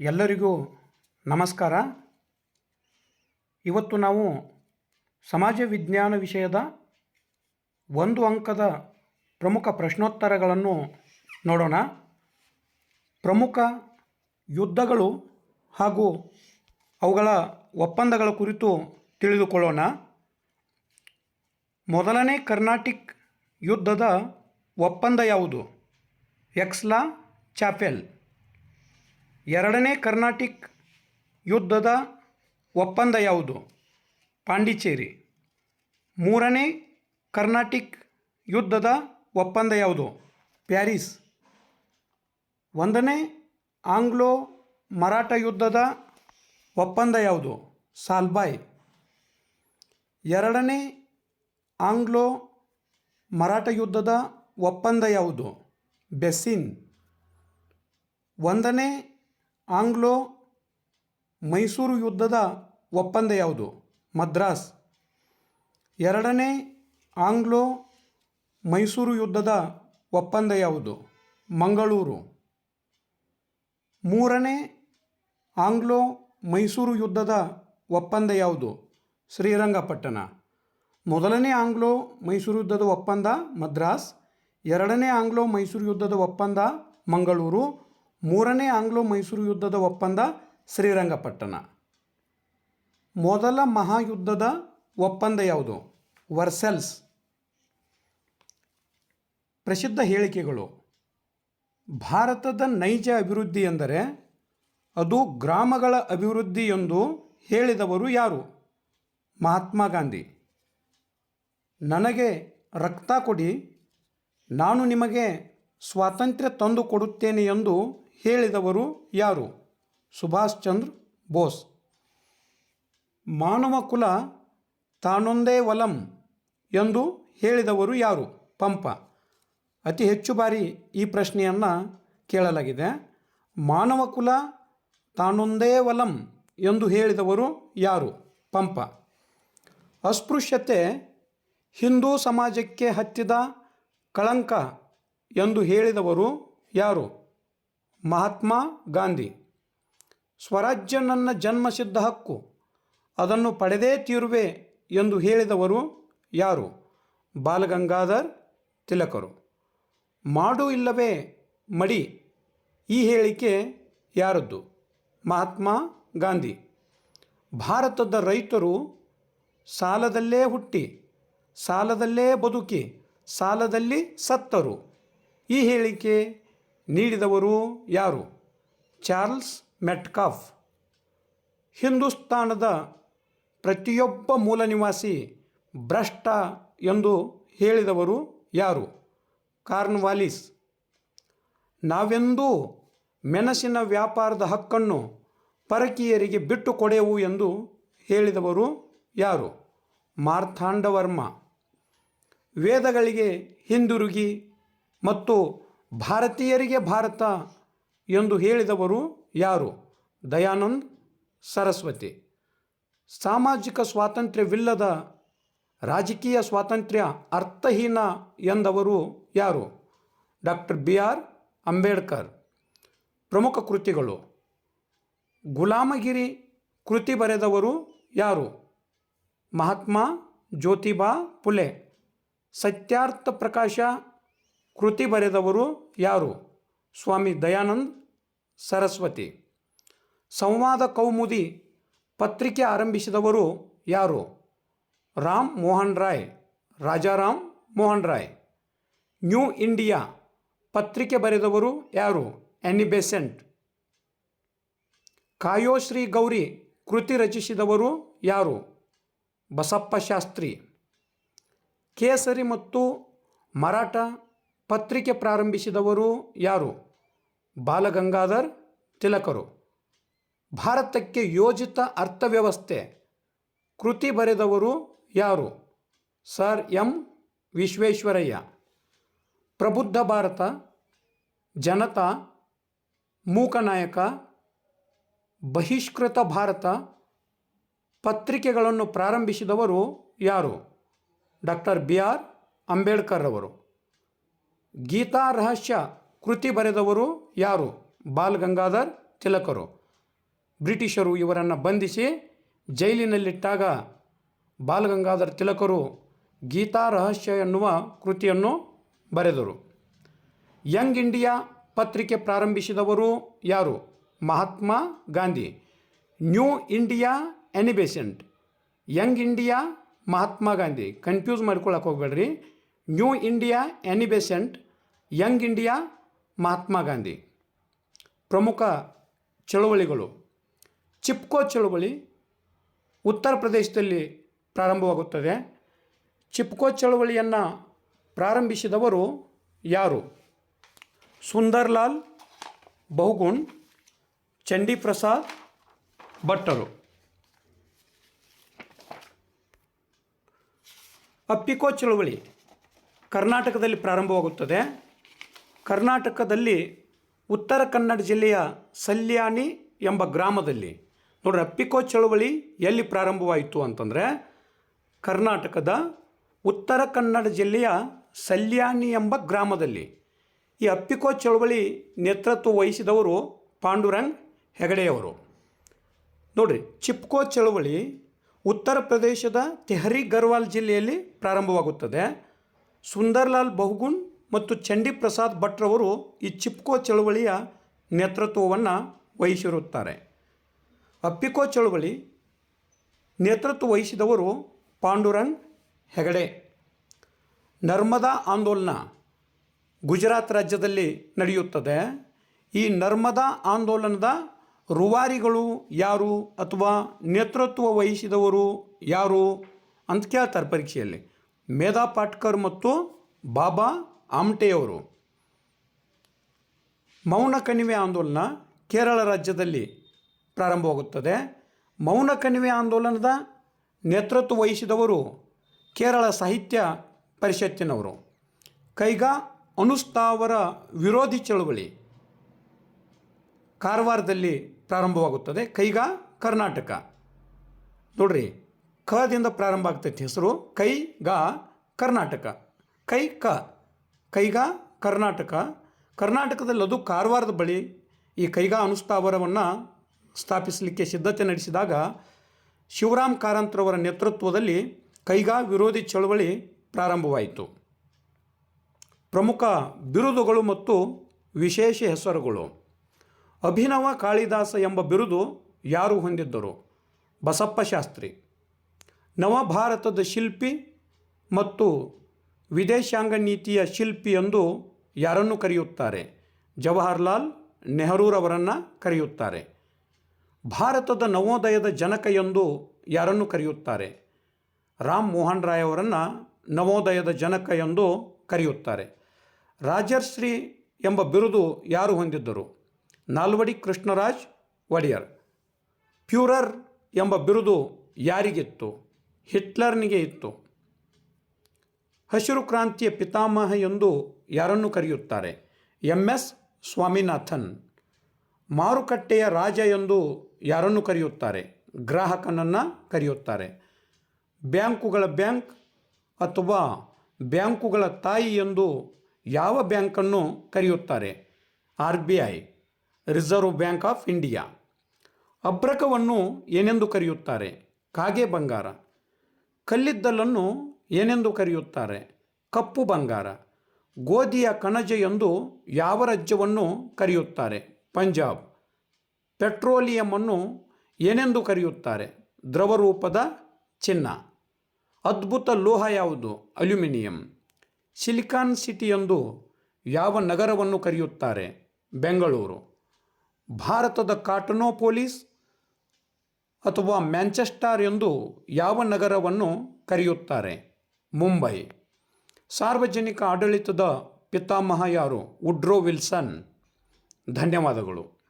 ಎಲ್ಲರಿಗೂ ನಮಸ್ಕಾರ. ಇವತ್ತು ನಾವು ಸಮಾಜ ವಿಜ್ಞಾನ ವಿಷಯದ ಒಂದು ಅಂಕದ ಪ್ರಮುಖ ಪ್ರಶ್ನೋತ್ತರಗಳನ್ನು ನೋಡೋಣ. ಪ್ರಮುಖ ಯುದ್ಧಗಳು ಹಾಗೂ ಅವುಗಳ ಒಪ್ಪಂದಗಳ ಕುರಿತು ತಿಳಿದುಕೊಳ್ಳೋಣ. ಮೊದಲನೇ ಕರ್ನಾಟಿಕ್ ಯುದ್ಧದ ಒಪ್ಪಂದ ಯಾವುದು? ಎಕ್ಸ್ಲಾ ಚಾಪೆಲ್. ಎರಡನೇ ಕರ್ನಾಟಿಕ್ ಯುದ್ಧದ ಒಪ್ಪಂದ ಯಾವುದು? ಪಾಂಡಿಚೇರಿ. ಮೂರನೇ ಕರ್ನಾಟಿಕ್ ಯುದ್ಧದ ಒಪ್ಪಂದ ಯಾವುದು? ಪ್ಯಾರಿಸ್. ಒಂದನೇ ಆಂಗ್ಲೋ ಮರಾಠ ಯುದ್ಧದ ಒಪ್ಪಂದ ಯಾವುದು? ಸಾಲ್ಬಾಯ್. ಎರಡನೇ ಆಂಗ್ಲೋ ಮರಾಠ ಯುದ್ಧದ ಒಪ್ಪಂದ ಯಾವುದು? ಬೆಸ್ಸಿನ್. ಒಂದನೇ ಆಂಗ್ಲೋ ಮೈಸೂರು ಯುದ್ಧದ ಒಪ್ಪಂದ ಯಾವುದು? ಮದ್ರಾಸ್. ಎರಡನೇ ಆಂಗ್ಲೋ ಮೈಸೂರು ಯುದ್ಧದ ಒಪ್ಪಂದ ಯಾವುದು? ಮಂಗಳೂರು. ಮೂರನೇ ಆಂಗ್ಲೋ ಮೈಸೂರು ಯುದ್ಧದ ಒಪ್ಪಂದ ಯಾವುದು? ಶ್ರೀರಂಗಪಟ್ಟಣ. ಮೊದಲನೇ ಆಂಗ್ಲೋ ಮೈಸೂರು ಯುದ್ಧದ ಒಪ್ಪಂದ ಮದ್ರಾಸ್. ಎರಡನೇ ಆಂಗ್ಲೋ ಮೈಸೂರು ಯುದ್ಧದ ಒಪ್ಪಂದ ಮಂಗಳೂರು. ಮೂರನೇ ಆಂಗ್ಲೋ ಮೈಸೂರು ಯುದ್ಧದ ಒಪ್ಪಂದ ಶ್ರೀರಂಗಪಟ್ಟಣ. ಮೊದಲ ಮಹಾಯುದ್ಧದ ಒಪ್ಪಂದ ಯಾವುದು? ವರ್ಸೆಲ್ಸ್. ಪ್ರಸಿದ್ಧ ಹೇಳಿಕೆಗಳು. ಭಾರತದ ನೈಜ ಅಭಿವೃದ್ಧಿ ಎಂದರೆ ಅದು ಗ್ರಾಮಗಳ ಅಭಿವೃದ್ಧಿ ಎಂದು ಹೇಳಿದವರು ಯಾರು? ಮಹಾತ್ಮ ಗಾಂಧಿ. ನನಗೆ ರಕ್ತ ಕೊಡಿ, ನಾನು ನಿಮಗೆ ಸ್ವಾತಂತ್ರ್ಯ ತಂದು ಕೊಡುತ್ತೇನೆ ಎಂದು ಹೇಳಿದವರು ಯಾರು? ಸುಭಾಷ್ ಚಂದ್ರ ಬೋಸ್. ಮಾನವ ಕುಲ ತಾನೊಂದೇ ವಲಂ ಎಂದು ಹೇಳಿದವರು ಯಾರು? ಪಂಪ. ಅತಿ ಹೆಚ್ಚು ಬಾರಿ ಈ ಪ್ರಶ್ನೆಯನ್ನು ಕೇಳಲಾಗಿದೆ. ಮಾನವ ಕುಲ ತಾನೊಂದೇ ವಲಂ ಎಂದು ಹೇಳಿದವರು ಯಾರು? ಪಂಪ. ಅಸ್ಪೃಶ್ಯತೆ ಹಿಂದೂ ಸಮಾಜಕ್ಕೆ ಹತ್ತಿದ ಕಳಂಕ ಎಂದು ಹೇಳಿದವರು ಯಾರು? ಮಹಾತ್ಮ ಗಾಂಧಿ. ಸ್ವರಾಜ್ಯ ನನ್ನ ಜನ್ಮಸಿದ್ಧ ಹಕ್ಕು. ಅದನ್ನು ಪಡೆದೇ ತೀರುವೆ ಎಂದು ಹೇಳಿದವರು ಯಾರು? ಬಾಲಗಂಗಾಧರ್ ತಿಲಕರು. ಮಾಡು ಇಲ್ಲವೇ ಮಡಿ. ಈ ಹೇಳಿಕೆ ಯಾರದ್ದು? ಮಹಾತ್ಮ ಗಾಂಧಿ. ಭಾರತದ ರೈತರು ಸಾಲದಲ್ಲೇ ಹುಟ್ಟಿ, ಸಾಲದಲ್ಲೇ ಬದುಕಿ, ಸಾಲದಲ್ಲಿ ಸತ್ತರು. ಈ ಹೇಳಿಕೆ ನೀಡಿದವರು ಯಾರು? Charles Metcalfe. ಹಿಂದೂಸ್ತಾನದ ಪ್ರತಿಯೊಬ್ಬ ಮೂಲ ನಿವಾಸಿ ಭ್ರಷ್ಟ ಎಂದು ಹೇಳಿದವರು ಯಾರು? ಕಾರ್ನ್ವಾಲಿಸ್. ನಾವೆಂದೂ ಮೆಣಸಿನ ವ್ಯಾಪಾರದ ಹಕ್ಕನ್ನು ಪರಕೀಯರಿಗೆ ಬಿಟ್ಟು ಕೊಡೆವು ಎಂದು ಹೇಳಿದವರು ಯಾರು? ಮಾರ್ಥಾಂಡವರ್ಮ. ವೇದಗಳಿಗೆ ಹಿಂದಿರುಗಿ ಮತ್ತು ಭಾರತೀಯರಿಗೆ ಭಾರತ ಎಂದು ಹೇಳಿದವರು ಯಾರು? ದಯಾನಂದ್ ಸರಸ್ವತಿ. ಸಾಮಾಜಿಕ ಸ್ವಾತಂತ್ರ್ಯವಿಲ್ಲದ ರಾಜಕೀಯ ಸ್ವಾತಂತ್ರ್ಯ ಅರ್ಥಹೀನ ಎಂದವರು ಯಾರು? Doctor B. ಆರ್. ಅಂಬೇಡ್ಕರ್. ಪ್ರಮುಖ ಕೃತಿಗಳು. ಗುಲಾಮಗಿರಿ ಕೃತಿ ಬರೆದವರು ಯಾರು? ಮಹಾತ್ಮ ಜ್ಯೋತಿಬಾ ಪುಲೆ. ಸತ್ಯಾರ್ಥ ಪ್ರಕಾಶ ಕೃತಿ ಬರೆದವರು ಯಾರು? ಸ್ವಾಮಿ ದಯಾನಂದ್ ಸರಸ್ವತಿ. ಸಂವಾದ ಕೌಮುದಿ ಪತ್ರಿಕೆ ಆರಂಭಿಸಿದವರು ಯಾರು? ರಾಮ್ ಮೋಹನ್ ರಾಯ್, ರಾಜಾರಾಮ್ ಮೋಹನ್ ರಾಯ್. ನ್ಯೂ ಇಂಡಿಯಾ ಪತ್ರಿಕೆ ಬರೆದವರು ಯಾರು? Annie Besant. ಕಾಯೋ ಶ್ರೀ ಗೌರಿ ಕೃತಿ ರಚಿಸಿದವರು ಯಾರು? ಬಸಪ್ಪ ಶಾಸ್ತ್ರಿ. ಕೇಸರಿ ಮತ್ತು ಮರಾಠ ಪತ್ರಿಕೆ ಪ್ರಾರಂಭಿಸಿದವರು ಯಾರು? ಬಾಲಗಂಗಾಧರ್ ತಿಲಕರು. ಭಾರತಕ್ಕೆ ಯೋಜಿತ ಅರ್ಥವ್ಯವಸ್ಥೆ. ಕೃತಿ ಬರೆದವರು ಯಾರು? Sir M. ವಿಶ್ವೇಶ್ವರಯ್ಯ. ಪ್ರಬುದ್ಧ ಭಾರತ, ಜನತಾ ಮೂಕನಾಯಕ ಬಹಿಷ್ಕೃತ ಭಾರತ, ಪತ್ರಿಕೆಗಳನ್ನು ಪ್ರಾರಂಭಿಸಿದವರು ಯಾರು? ಡಾಕ್ಟರ್ ಬಿ ಆರ್ ಅಂಬೇಡ್ಕರ್ ಅವರು ಗೀತಾ ರಹಸ್ಯ ಕೃತಿ ಬರೆದವರು ಯಾರು? ಬಾಲ್ ಗಂಗಾಧರ್ ತಿಲಕರು. ಬ್ರಿಟಿಷರು ಇವರನ್ನು ಬಂಧಿಸಿ ಜೈಲಿನಲ್ಲಿಟ್ಟಾಗ ಬಾಲಗಂಗಾಧರ ತಿಲಕರು ಗೀತಾ ರಹಸ್ಯ ಎನ್ನುವ ಕೃತಿಯನ್ನು ಬರೆದರು. ಯಂಗ್ ಇಂಡಿಯಾ ಪತ್ರಿಕೆ ಪ್ರಾರಂಭಿಸಿದವರು ಯಾರು? Mahatma Gandhi. New India Annie Besant. Young India Mahatma Gandhi. Confuse ಮಾಡ್ಕೊಳಕ್ಕೆ ಹೋಗ್ಬೇಡ್ರಿ. New India Annie Besant young India, Mahatma Gandhi. ಪ್ರಮುಖ ಚಳುವಳಿಗಳು. ಚಿಪ್ಕೋ ಚಳುವಳಿ ಉತ್ತರ ಪ್ರದೇಶದಲ್ಲಿ ಪ್ರಾರಂಭವಾಗುತ್ತದೆ. ಚಿಪ್ಕೋ ಚಳುವಳಿಯನ್ನು ಪ್ರಾರಂಭಿಸಿದವರು ಯಾರು? ಸುಂದರ್ಲಾಲ್, ಬಹುಗುಣ್, ಚಂಡೀಪ್ರಸಾದ್, ಭಟ್ಟರು. ಅಪ್ಪಿಕೋ ಚಳುವಳಿ. ಕರ್ನಾಟಕದಲ್ಲಿ ಪ್ರಾರಂಭವಾಗುತ್ತದೆ. ಕರ್ನಾಟಕದಲ್ಲಿ ಉತ್ತರ ಕನ್ನಡ ಜಿಲ್ಲೆಯ ಸಲ್ಯಾನಿ ಎಂಬ ಗ್ರಾಮದಲ್ಲಿ ನೋಡ್ರಿ, ಅಪ್ಪಿಕೋ ಚಳುವಳಿ ಎಲ್ಲಿ ಪ್ರಾರಂಭವಾಯಿತು ಅಂತಂದರೆ ಕರ್ನಾಟಕದ ಉತ್ತರ ಕನ್ನಡ ಜಿಲ್ಲೆಯ ಸಲ್ಯಾನಿ ಎಂಬ ಗ್ರಾಮದಲ್ಲಿ. ಈ ಅಪ್ಪಿಕೋ ಚಳುವಳಿ ನೇತೃತ್ವ ವಹಿಸಿದವರು ಪಾಂಡುರಂಗ್ ಹೆಗಡೆಯವರು. ನೋಡ್ರಿ, ಚಿಪ್ಕೋ ಚಳುವಳಿ ಉತ್ತರ ಪ್ರದೇಶದ ತೆಹರಿ ಗರ್ವಾಲ್ ಜಿಲ್ಲೆಯಲ್ಲಿ ಪ್ರಾರಂಭವಾಗುತ್ತದೆ. ಸುಂದರ್ಲಾಲ್ ಬಹುಗುಣ್ ಮತ್ತು ಚಂಡಿ ಪ್ರಸಾದ್ ಭಟ್ರವರು ಈ ಚಿಪ್ಕೋ ಚಳುವಳಿಯ ನೇತೃತ್ವವನ್ನು ವಹಿಸಿರುತ್ತಾರೆ. ಅಪ್ಪಿಕೋ ಚಳುವಳಿ ನೇತೃತ್ವ ವಹಿಸಿದವರು ಪಾಂಡುರಂಗ್ ಹೆಗಡೆ. ನರ್ಮದಾ ಆಂದೋಲನ ಗುಜರಾತ್ ರಾಜ್ಯದಲ್ಲಿ ನಡೆಯುತ್ತದೆ. ಈ ನರ್ಮದಾ ಆಂದೋಲನದ ರುವಾರಿಗಳು ಯಾರು ಅಥವಾ ನೇತೃತ್ವ ವಹಿಸಿದವರು ಯಾರು ಅಂತ ಕೇಳ್ತಾರೆ ಪರೀಕ್ಷೆಯಲ್ಲಿ. ಮೇಧಾ ಪಾಟ್ಕರ್ ಮತ್ತು ಬಾಬಾ ಆಮ್ಟೆಯವರು. ಮೌನ ಕಣಿವೆ ಆಂದೋಲನ ಕೇರಳ ರಾಜ್ಯದಲ್ಲಿ ಪ್ರಾರಂಭವಾಗುತ್ತದೆ. ಮೌನ ಕಣಿವೆ ಆಂದೋಲನದ ನೇತೃತ್ವ ವಹಿಸಿದವರು ಕೇರಳ ಸಾಹಿತ್ಯ ಪರಿಷತ್ತಿನವರು. ಕೈಗಾ ಅನುಸ್ಥಾವರ ವಿರೋಧಿ ಚಳುವಳಿ ಕಾರವಾರದಲ್ಲಿ ಪ್ರಾರಂಭವಾಗುತ್ತದೆ. ಕೈಗಾ ಕರ್ನಾಟಕ. ನೋಡ್ರಿ ಖದಿಂದ ಪ್ರಾರಂಭ ಆಗ್ತೈತಿ. ಹೆಸರು ಕೈಗಾ ಕರ್ನಾಟಕ. ಕೈ ಕ. ಕೈಗಾ ಕರ್ನಾಟಕ. ಕರ್ನಾಟಕದಲ್ಲಿ ಅದು ಕಾರವಾರದ ಬಳಿ ಈ ಕೈಗಾ ಅನುಸ್ಥಾವರವನ್ನು ಸ್ಥಾಪಿಸಲಿಕ್ಕೆ ಸಿದ್ಧತೆ ನಡೆಸಿದಾಗ ಶಿವರಾಮ್ ಕಾರಂತ್ರವರ ನೇತೃತ್ವದಲ್ಲಿ ಕೈಗಾ ವಿರೋಧಿ ಚಳವಳಿ ಪ್ರಾರಂಭವಾಯಿತು. ಪ್ರಮುಖ ಬಿರುದುಗಳು ಮತ್ತು ವಿಶೇಷ ಹೆಸರುಗಳು. ಅಭಿನವ ಕಾಳಿದಾಸ ಎಂಬ ಬಿರುದು ಯಾರು ಹೊಂದಿದ್ದರು? ಬಸಪ್ಪ ಶಾಸ್ತ್ರಿ. ನವಭಾರತದ ಶಿಲ್ಪಿ ಮತ್ತು ವಿದೇಶಾಂಗ ನೀತಿಯ ಶಿಲ್ಪಿ ಎಂದು ಯಾರನ್ನು ಕರೆಯುತ್ತಾರೆ? ಜವಾಹರ್ಲಾಲ್ ನೆಹರೂರವರನ್ನು ಕರೆಯುತ್ತಾರೆ. ಭಾರತದ ನವೋದಯದ ಜನಕ ಎಂದು ಯಾರನ್ನು ಕರೆಯುತ್ತಾರೆ? ರಾಮ್ ಮೋಹನ್ ರಾಯ್ ಅವರನ್ನು ನವೋದಯದ ಜನಕ ಎಂದು ಕರೆಯುತ್ತಾರೆ. ರಾಜರ್ಶ್ರೀ ಎಂಬ ಬಿರುದು ಯಾರು ಹೊಂದಿದ್ದರು? ನಾಲ್ವಡಿ ಕೃಷ್ಣರಾಜ್ ಒಡೆಯರ್. ಪ್ಯೂರರ್ ಎಂಬ ಬಿರುದು ಯಾರಿಗಿತ್ತು? ಹಿಟ್ಲರ್ನಿಗೆ ಇತ್ತು. ಹಸಿರು ಕ್ರಾಂತಿಯ ಪಿತಾಮಹ ಎಂದು ಯಾರನ್ನು ಕರೆಯುತ್ತಾರೆ? ಎಂ. ಎಸ್. ಸ್ವಾಮಿನಾಥನ್. ಮಾರುಕಟ್ಟೆಯ ರಾಜ ಎಂದು ಯಾರನ್ನು ಕರೆಯುತ್ತಾರೆ? ಗ್ರಾಹಕನನ್ನು ಕರೆಯುತ್ತಾರೆ. ಬ್ಯಾಂಕುಗಳ ಬ್ಯಾಂಕ್ ಅಥವಾ ಬ್ಯಾಂಕುಗಳ ತಾಯಿ ಎಂದು ಯಾವ ಬ್ಯಾಂಕನ್ನು ಕರೆಯುತ್ತಾರೆ? R B I, reserve bank of India. ಅಬ್ರಕವನ್ನು ಏನೆಂದು ಕರೆಯುತ್ತಾರೆ? ಕಾಗೆ ಬಂಗಾರ. ಕಲ್ಲಿದ್ದಲನ್ನು ಏನೆಂದು ಕರೆಯುತ್ತಾರೆ? ಕಪ್ಪು ಬಂಗಾರ. ಗೋಧಿಯ ಕಣಜ ಎಂದು ಯಾವ ರಾಜ್ಯವನ್ನು ಕರೆಯುತ್ತಾರೆ? ಪಂಜಾಬ್. ಪೆಟ್ರೋಲಿಯಮನ್ನು ಏನೆಂದು ಕರೆಯುತ್ತಾರೆ? ದ್ರವರೂಪದ ಚಿನ್ನ. ಅದ್ಭುತ ಲೋಹ ಯಾವುದು? ಅಲ್ಯೂಮಿನಿಯಂ. ಸಿಲಿಕಾನ್ ಸಿಟಿ ಎಂದು ಯಾವ ನಗರವನ್ನು ಕರೆಯುತ್ತಾರೆ? ಬೆಂಗಳೂರು. ಭಾರತದ ಕಾಟನೋಪೋಲಿಸ್ ಅಥವಾ ಮ್ಯಾಂಚೆಸ್ಟರ್ ಎಂದು ಯಾವ ನಗರವನ್ನು ಕರೆಯುತ್ತಾರೆ? ಮುಂಬೈ. ಸಾರ್ವಜನಿಕ ಆಡಳಿತದ ಪಿತಾಮಹ ಯಾರು? Woodrow Wilson. ಧನ್ಯವಾದಗಳು.